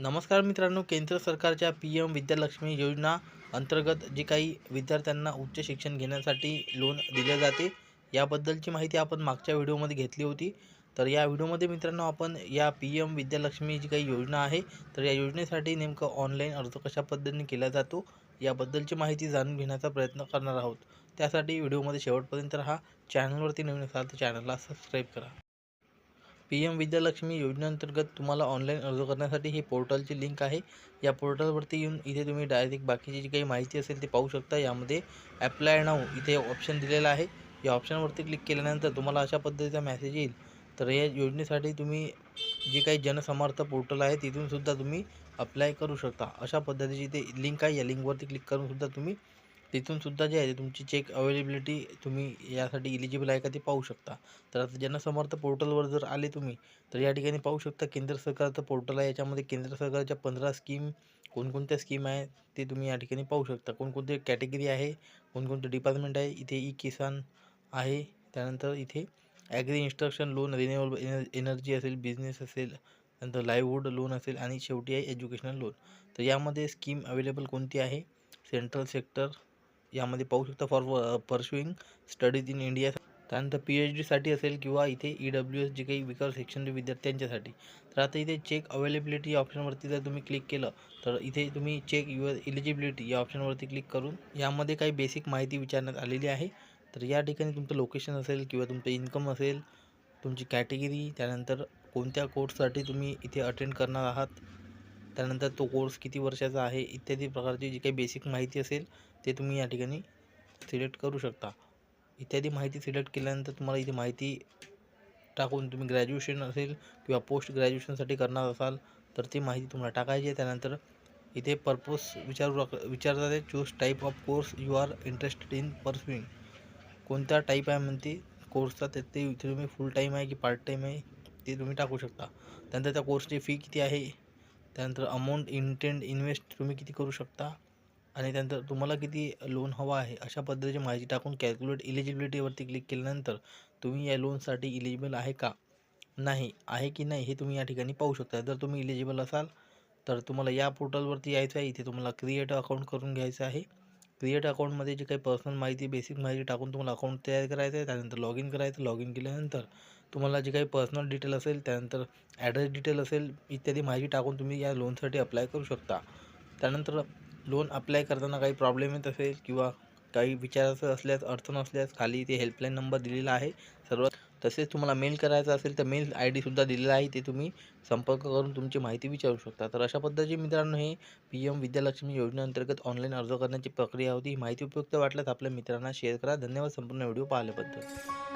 नमस्कार मित्रांनो केंद्र सरकारच्या पी एम विद्यालक्ष्मी योजना अंतर्गत जे काही विद्यार्थ्यांना उच्च शिक्षण घेण्यासाठी लोन दिले जाते याबद्दलची माहिती आपण मागच्या व्हिडिओमध्ये घेतली होती. तर या व्हिडिओमध्ये मित्रांनो आपण या पी एम विद्यालक्ष्मी जी काही योजना आहे तर या योजनेसाठी नेमकं ऑनलाईन अर्ज कशा पद्धतीने केला जातो याबद्दलची माहिती जाणून घेण्याचा प्रयत्न करणार आहोत. त्यासाठी व्हिडिओमध्ये शेवटपर्यंत राहा चॅनलवरती नवीन असाल तर चॅनलला सबस्क्राईब करा. पी एम विद्यालक्ष्मी योजनेअंतर्गत तुम्हाला ऑनलाईन अर्ज करण्यासाठी ही पोर्टलची लिंक आहे. या पोर्टलवरती येऊन इथे तुम्ही डायरेक्ट बाकीची जी काही माहिती असेल ते पाहू शकता. यामध्ये ॲप्लाय नाऊ इथे ऑप्शन दिलेला आहे. या ऑप्शनवरती क्लिक केल्यानंतर तुम्हाला अशा पद्धतीचा मेसेज येईल. तर या योजनेसाठी तुम्ही जे काही जनसमर्थ पोर्टल आहे तिथूनसुद्धा तुम्ही अप्लाय करू शकता. अशा पद्धतीची इथे लिंक आहे. या लिंकवरती क्लिक करूनसुद्धा तुम्ही तिथून सुद्धा जे आहे ते तुमची चेक अवेलेबिलिटी तुम्ही यासाठी इलिजिबल आहे का ते पाहू शकता. तर आता जनसमर्थ पोर्टलवर जर आले तुम्ही तर या ठिकाणी पाहू शकता केंद्र सरकारचं पोर्टल आहे. याच्यामध्ये केंद्र सरकारच्या पंधरा स्कीम कोणकोणत्या स्कीम आहे ते तुम्ही या ठिकाणी पाहू शकता. कोणकोणते कॅटेगरी आहे कोणकोणते डिपार्टमेंट आहे इथे ई किसान आहे. त्यानंतर इथे ॲग्री इन्स्ट्रक्शन लोन रिन्युएबल एन एनर्जी असेल बिझनेस असेल नंतर लाईव्हवूड लोन असेल आणि शेवटी आहे एज्युकेशनल लोन तर यामध्ये स्कीम अवेलेबल कोणती आहे? सेंट्रल सेक्टर यामध्ये पाहू शकता for pursuing studies in India त्यानंतर पी एच डीसाठी असेल किंवा इथे ई डब्ल्यू एस जे काही विकर सेक्शन विद्यार्थ्यांच्यासाठी. तर आता इथे चेक अवेलेबिलिटी या ऑप्शनवरती जर तुम्ही क्लिक केलं तर इथे तुम्ही चेक युअर इलिजिबिलिटी या ऑप्शनवरती क्लिक करून यामध्ये काही बेसिक माहिती विचारण्यात आलेली आहे. तर या ठिकाणी तुमचं लोकेशन असेल किंवा तुमचं इन्कम असेल तुमची कॅटेगरी त्यानंतर कोणत्या कोर्ससाठी तुम्ही इथे अटेंड करणार आहात त्यानंतर तो कोर्स किती वर्षाचा आहे इत्यादी प्रकारची जी काही बेसिक माहिती असेल ते तुम्ही या ठिकाणी सिलेक्ट करू शकता. इत्यादी माहिती सिलेक्ट केल्यानंतर तुम्हाला इथे माहिती टाकून तुम्ही ग्रॅज्युएशन असेल किंवा पोस्ट ग्रॅज्युएशनसाठी करणार असाल तर ती माहिती तुम्हाला टाकायची आहे. त्यानंतर इथे पर्पज विचारू विचारतात आहे choose type of course you are interested in pursuing कोणता टाईप आहे म्हणते कोर्सचा ते ते इथे तुम्ही फुल टाईम आहे की पार्ट टाईम आहे ते तुम्ही टाकू शकता. त्यानंतर त्या कोर्सची फी किती आहे त्यानंतर अमाऊंट इंटेंड इन्व्हेस्ट तुम्ही किती करू शकता? आणि त्यानंतर तुम्हाला किती लोन हवा आहे? अशा पद्धतीची माहिती टाकून कॅल्क्युलेट इलिजिबिलिटीवरती क्लिक केल्यानंतर तुम्ही या लोनसाठी इलिजिबल आहे का? नाही आहे की नाही हे तुम्ही या ठिकाणी पाहू शकता. जर तुम्ही इलिजिबल असाल तर तुम्हाला या पोर्टलवरती यायचं आहे. इथे तुम्हाला क्रिएट अकाउंट करून घ्यायचं आहे. क्रिएट अकाउंटमध्ये जी काही पर्सनल माहिती बेसिक माहिती टाकून तुम्हाला अकाउंट तयार करायचं आहे. त्यानंतर लॉग इन करायचं लॉग इन केल्यानंतर तुम्हाला जे काही पर्सनल डिटेल असेल त्यानंतर ॲड्रेस डिटेल असेल इत्यादी माहिती टाकून तुम्ही या लोनसाठी अप्लाय करू शकता. त्यानंतर लोन अप्लाय करताना काही प्रॉब्लेम येत असेल किंवा काही विचारायचं असल्यास अडचण असल्यास खाली इथे हेल्पलाईन नंबर दिलेला आहे. सर्व तसेच तुम्हाला मेल करायचा असेल तर मेल आय डीसुद्धा दिलेला आहे. ते तुम्ही संपर्क करून तुमची माहिती विचारू शकता. तर अशा पद्धतीचे मित्रांनो हे पी एम विद्यालक्ष्मी योजनेअंतर्गत ऑनलाईन अर्ज करण्याची प्रक्रिया होती. ही माहिती उपयुक्त वाटल्यास आपल्या मित्रांना शेअर करा. धन्यवाद. संपूर्ण व्हिडिओ पाहिल्याबद्दल.